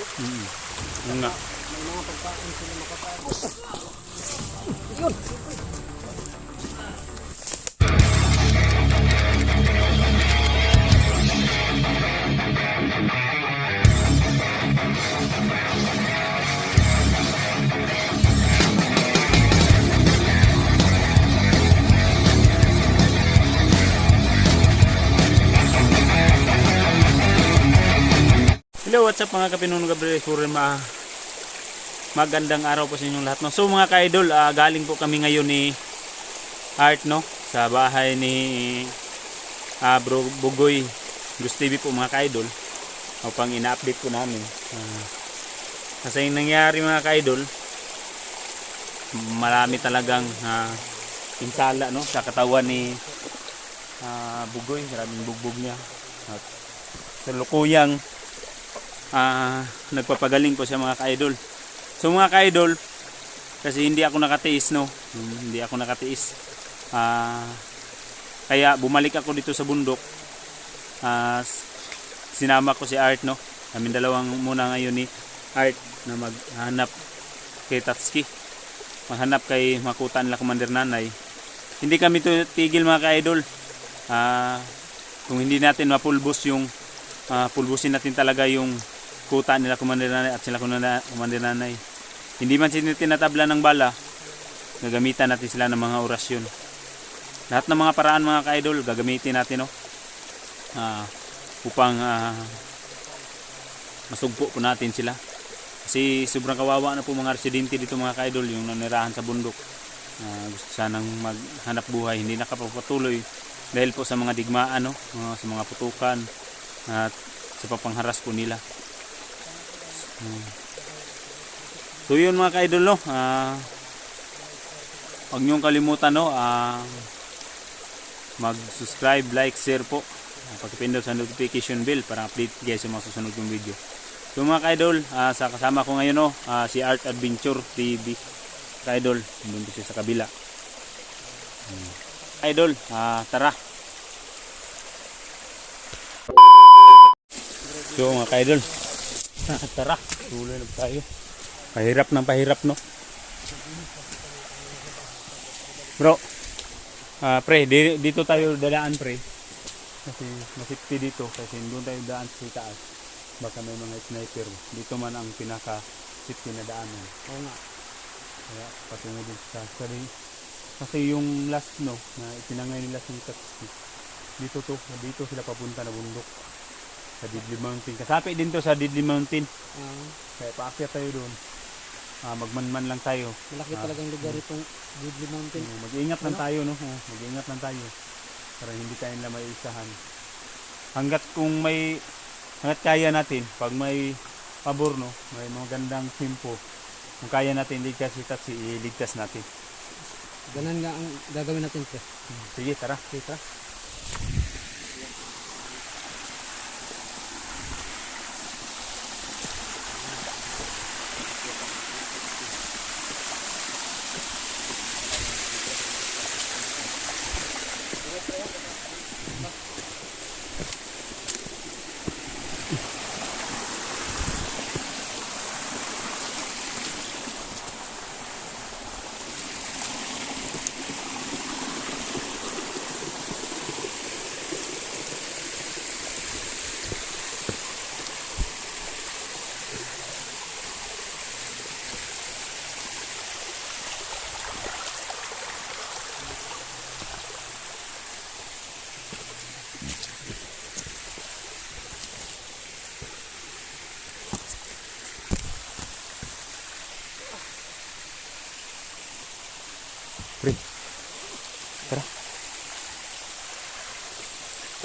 Mm. Yun nga. May mga pagkain sila makakain. Hello, what's up mga kapinuno Gabriel Sure ma magandang araw po sa inyong lahat. No? So mga ka-idol, ah, galing po kami ngayon ni Art no sa bahay ni ah, Bro Bugoy Gus TV po mga ka-idol upang ina-update po namin. Ah, kasi yung nangyari mga ka-idol, marami talagang ah, pinsala no sa katawan ni ah, Bugoy, maraming bugbog niya. At sa lukuyang ah nagpapagaling po siya mga ka-idol. So mga ka-idol, kasi hindi ako nakatiis no. Hmm, Hindi ako nakatiis. Ah kaya bumalik ako dito sa bundok. S- sinama ko si Art no. Kami dalawang muna ngayon ni Art na maghanap kay Tatski. Maghanap kay Makuta nila Commander Nanay. Hindi kami tigil mga ka-idol. Ah kung hindi natin mapulbos yung ah, pulbusin natin talaga yung kuta nila Commander Nanay at sila Nanay. Hindi man sila tinatabla ng bala, gagamitan natin sila ng mga orasyon. Lahat ng mga paraan mga ka-idol, gagamitin natin no? Ah, upang ah, masugpo po natin sila. Kasi sobrang kawawa na po mga residente dito mga ka-idol, yung nanirahan sa bundok. Ah, gusto sanang maghanap buhay, hindi nakapapatuloy dahil po sa mga digmaan, no? Ah, sa mga putukan at sa papangharas po nila. Hmm. So yun mga ka-idol no. Ah Huwag niyong kalimutan no. Ah mag-subscribe, like, share po. Ah, Pagpindot sa notification bell para update kayo sa mga susunod kong video. So mga ka-idol, ah, sa kasama ko ngayon no, ah, si Art Adventure TV. Ka-idol, nandun siya sa kabila. Hmm. Idol, ah, tara. So mga ka-idol, tara, tuloy na tayo. Pahirap ng pahirap, no? Bro, ah pre, di- dito tayo dadaan, pre. Kasi masipti dito, kasi doon tayo daan sa taas. Baka may mga sniper. Dito man ang pinaka safety na daanan. Oo nga. Kaya patungo din sa kasi, kasi yung last no, na itinangay nila sa taxi. Dito to, dito sila papunta na bundok. Sa Didli Mountain. Kasapi din to sa Didli Mountain. Ah, Kaya paakyat tayo doon. Ah, magmanman lang tayo. malaki Ah. talagang lugar itong Goodly Mountain. Oo, mag-iingat lang Ano? tayo, no? Oo, mag-iingat lang tayo. Para hindi tayo nila maisahan. Hanggat kung may, hanggat kaya natin, pag may pabor, no? May mga gandang tempo, kung kaya natin ligtas si taxi, iligtas natin. Ganun nga ang gagawin natin, pre. Sige, tara. Kita. Pre.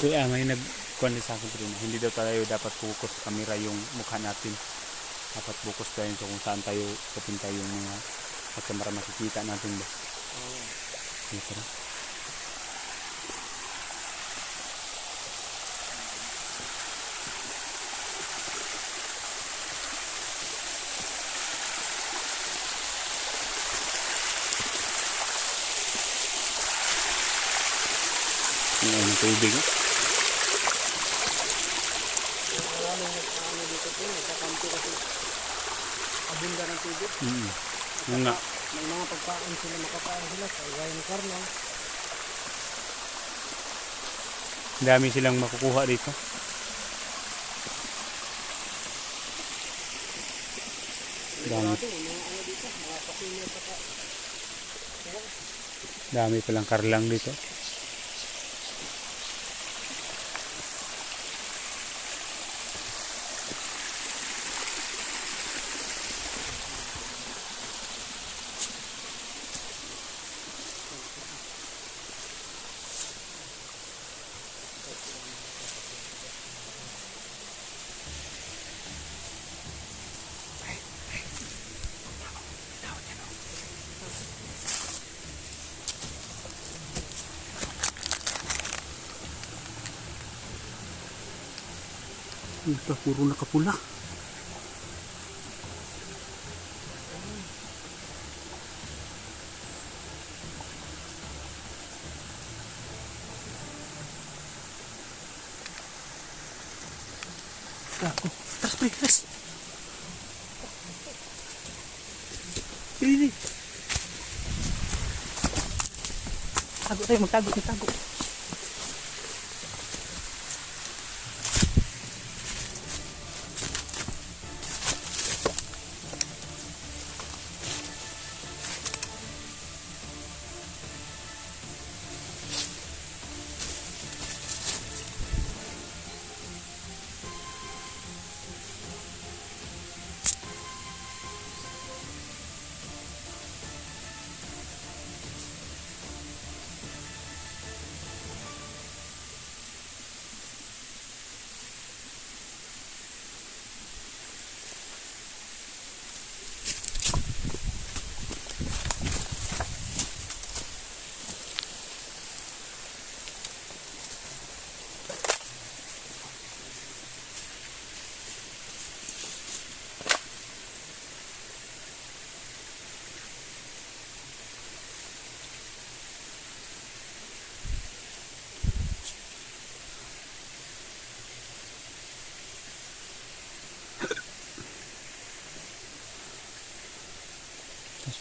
Kaya may nagkuhan sa akin rin. Hindi daw tayo dapat focus sa camera yung mukha natin. Dapat focus tayo sa kung saan tayo papunta yung mga sa camera makikita natin ba. Okay, tara. Yung tubig. oh. Ano dito, pre? Nagkakampi dito kasi abunda ng tubig. Mm. Yun nga. May mga pagkain sila makakain sila sa gaya ng karno. Dami silang makukuha dito. Dami. Ano. Dami palang karlang dito. Ito, puro nakapula. Ako. Tras, pre, tras. Ini. Tago tayo, magtago, magtago.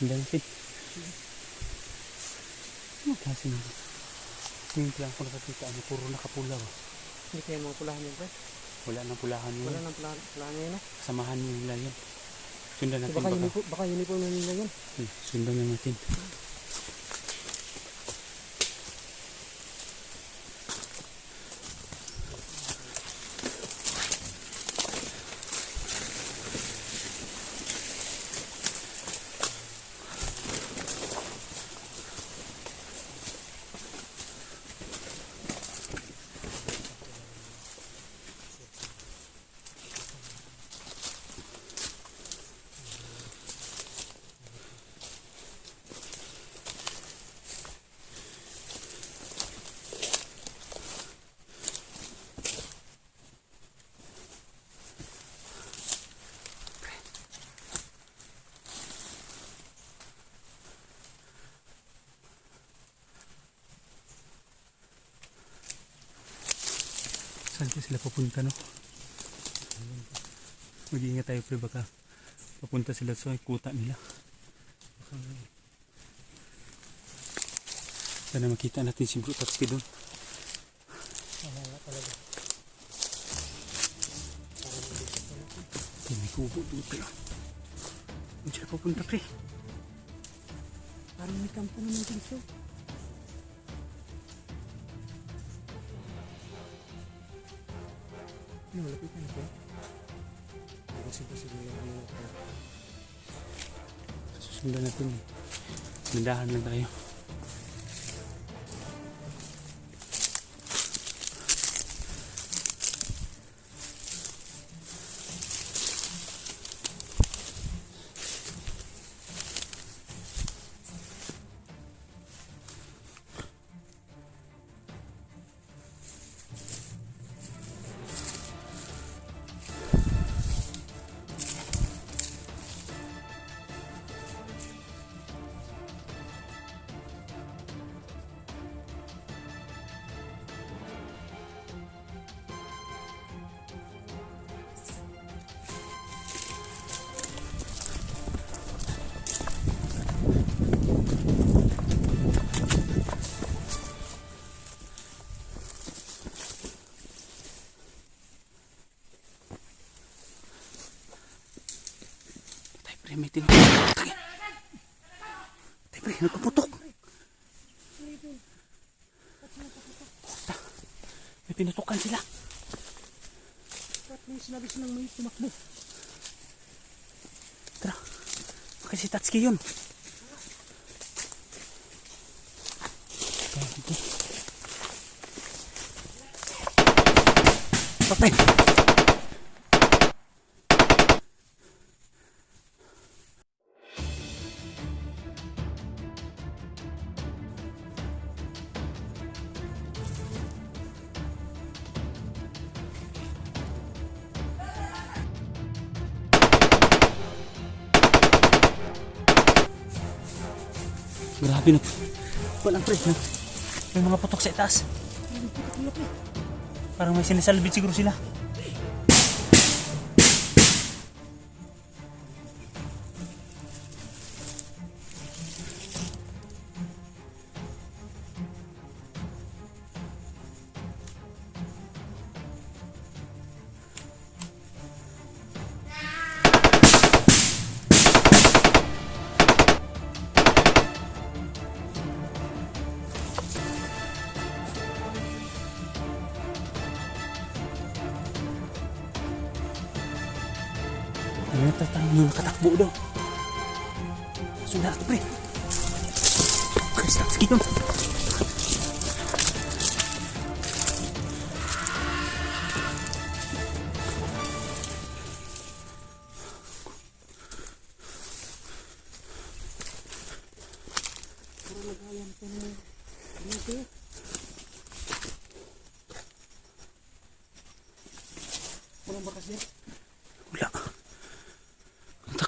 Natin. Ano klase nito? Ngayon lang ako nakakita, ano, puro nakapula. Oh. Hindi kayo mga pulahan yun, pre. Wala nang pulahan yun. Wala nang pulahan, pulahan ngayon, no? Samahan nila yun. Sundan So, natin baka, baka. uniform, baka uniform na nila yun. Hmm, sundan na natin. Saan kaya sila papunta no? Mag-iingat tayo pre baka papunta sila sa kuta nila. Sana makita natin si Bro Tatpi doon. Ay, may kubo dito. Saan sila papunta pre? Parang may kampo naman dito. Ano, lapit na ito. Kasi pa siguro yung ito. Susundan natin. Nandahan lang tayo. Pre, nagpaputok. Puta. May pinutukan sila. Ba't may sinabi silang may tumakbo? Tara. Baka si Tatsuki yun. Patay. Grabe na. Walang pre. May mga putok sa itaas. Parang may sinisalbit siguro sila. Yung nakatakbo daw. Sunda ito pre. Chris, Tatsuki yun.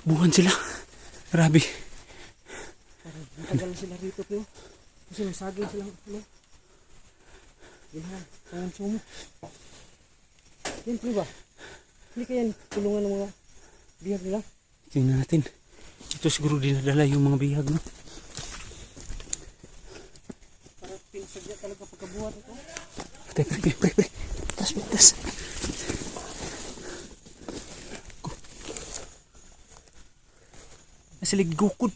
Takbuhan sila. Grabe. Na sila rito pero kasi saging silang ano. Yan, pangan sumo. Yan po ba? Hindi kaya tulungan ng mga bihag nila? Tingnan natin. Ito siguro dinadala yung mga bihag no. Para pinasadya talaga pagkabuhat ito. Pre, pre, pre. Tas, tas. Nasa ligukod.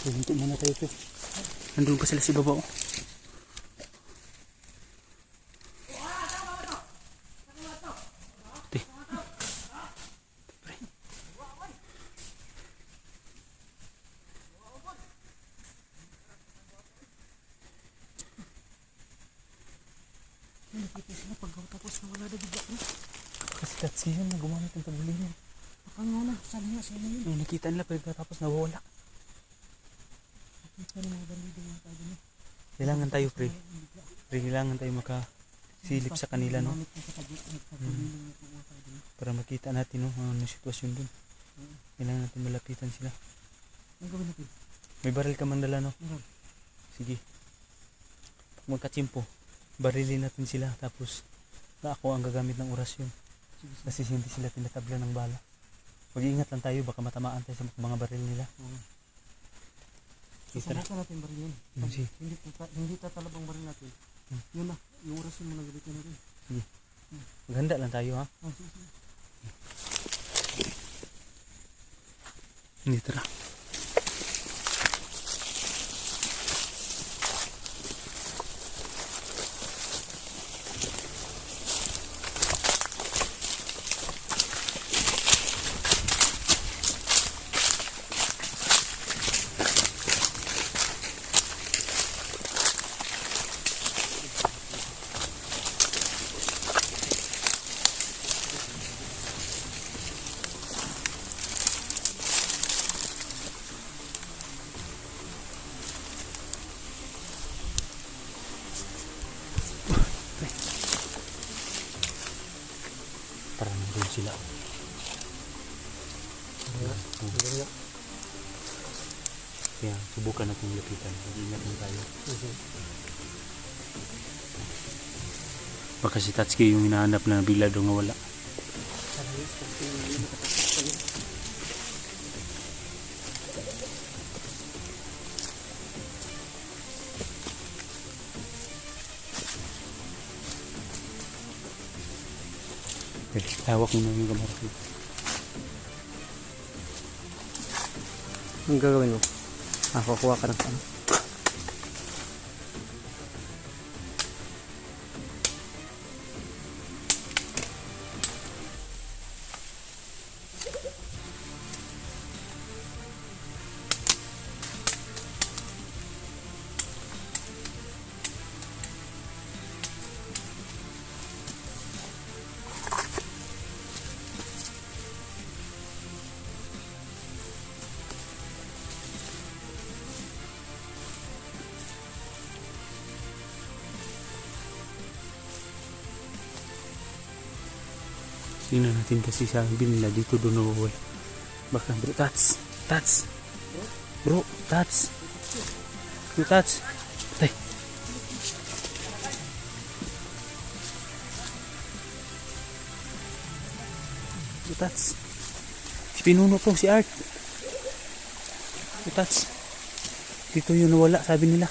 Pumunto muna tayo ito. Nandun pa sila si baba oh. Nakita sila pag tapos na wala na bigla ko. Kasi that's yun na gumamit ng pagbuling yun. Baka nga na, sabi nga sa inyo yun. Nakita nila pagkatapos nawawala. Nakita ng mga bandido mga tayo niya. Kailangan tayo pre. Pre, kailangan tayo makasilip sa kanila no. Niya. Para makita natin no ano sitwasyon dun. Kailangan natin malapitan sila. May baril ka man dala no? Sige. Pag magkatsimpo, barilin natin sila tapos na ako ang gagamit ng orasyon. Kasi hindi sila tinatabla ng bala. Mag-iingat lang tayo, baka matamaan tayo sa mga baril nila. Sige, tara. Susubukan natin baril yun. Mm, Pag sige. hindi, tata- hindi tatalabang baril natin. Hmm. Yun na, yung oras mo na galitin natin. Maghanda lang tayo ha. Ah, sige, sige. Hindi, tara. Sila. Nga. Kaya subukan natin lapitan. Mag-ingat lang tayo. Baka si Tatsuki yung hinahanap na bigla daw nawala. Okay, Ang gagawin mo? Ah, kukuha ka ng ano? Tingnan natin kasi sabi nila dito doon nawawala. Baka bro, tats, tats. Bro, tats. Yung tats. Tay. Yung tats. Si Pinuno po, si Art. Yung tats. Dito yung nawala, sabi nila.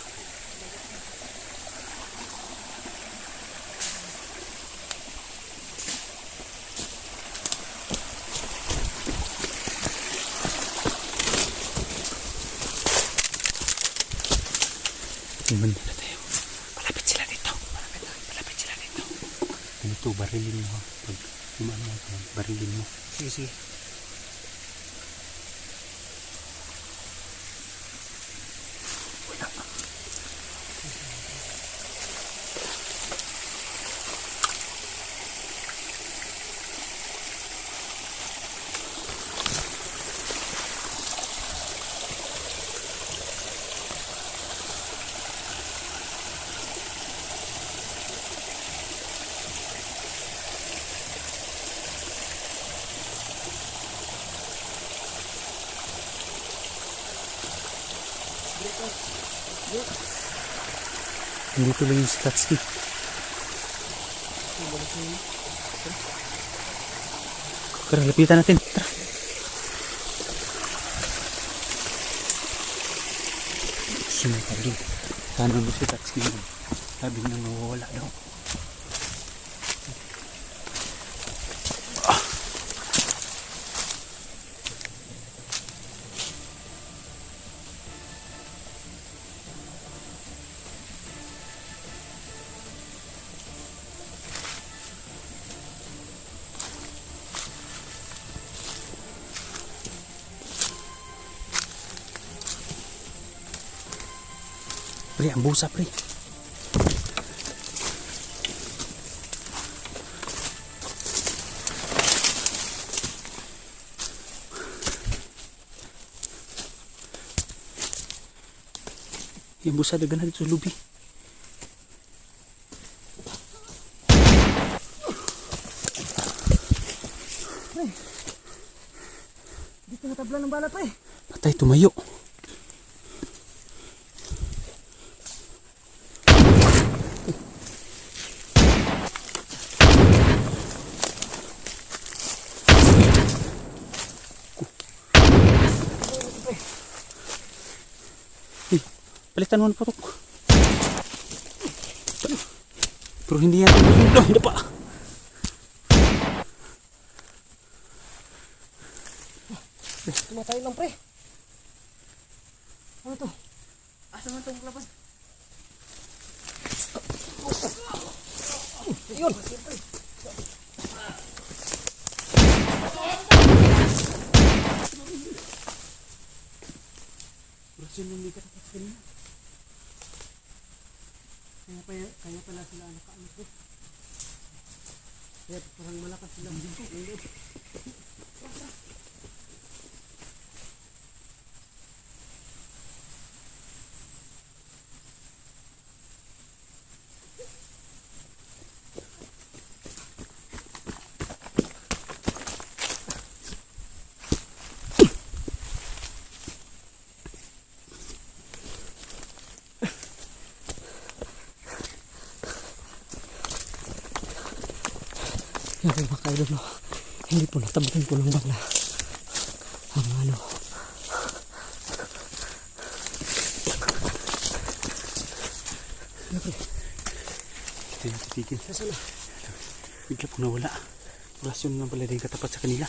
Tingnan nila tayo. Malapit sila dito. Malapit, malapit sila dito. Ganito, barilin mo. Pag umano barilin mo. Sige, sige. Dito lang yung Statsky. Tara, lapitan natin. Tara. Sumakal din. Sana mo si Tatsuki yun. Sabi niya nawawala daw. Pre, ang busa pre. Yung busa dagan na dito sa lubi. Dito natabla ng bala pa eh. Patay, tumayo. Palitan mo na putok. Pero hindi yan. No, hindi pa. Tumatay lang pre. Ano to? Asa man itong laban? Yun! Bursin yung likat at kanina. Kaya, pa, kaya pala sila nakaano ko. Kaya parang malakas sila. Hindi. Mga kaidol no. Hindi po natabutan po ng bangla. Ang ano. Ano pre? Ito yung titigil. Nasa na? Bigla po nawala. Orasyon nga pala din katapat sa kanila.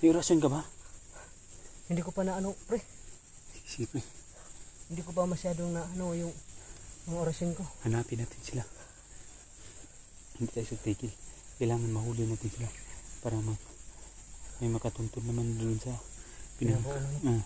May orasyon ka ba? Hindi ko pa na ano pre. Sige, Hindi ko pa masyadong na ano yung mga orasyon ko. hanapin natin sila. Hindi tayo sa tigil. Kailangan mahuli natin sila para mag may makatuntun naman doon sa no? Ah.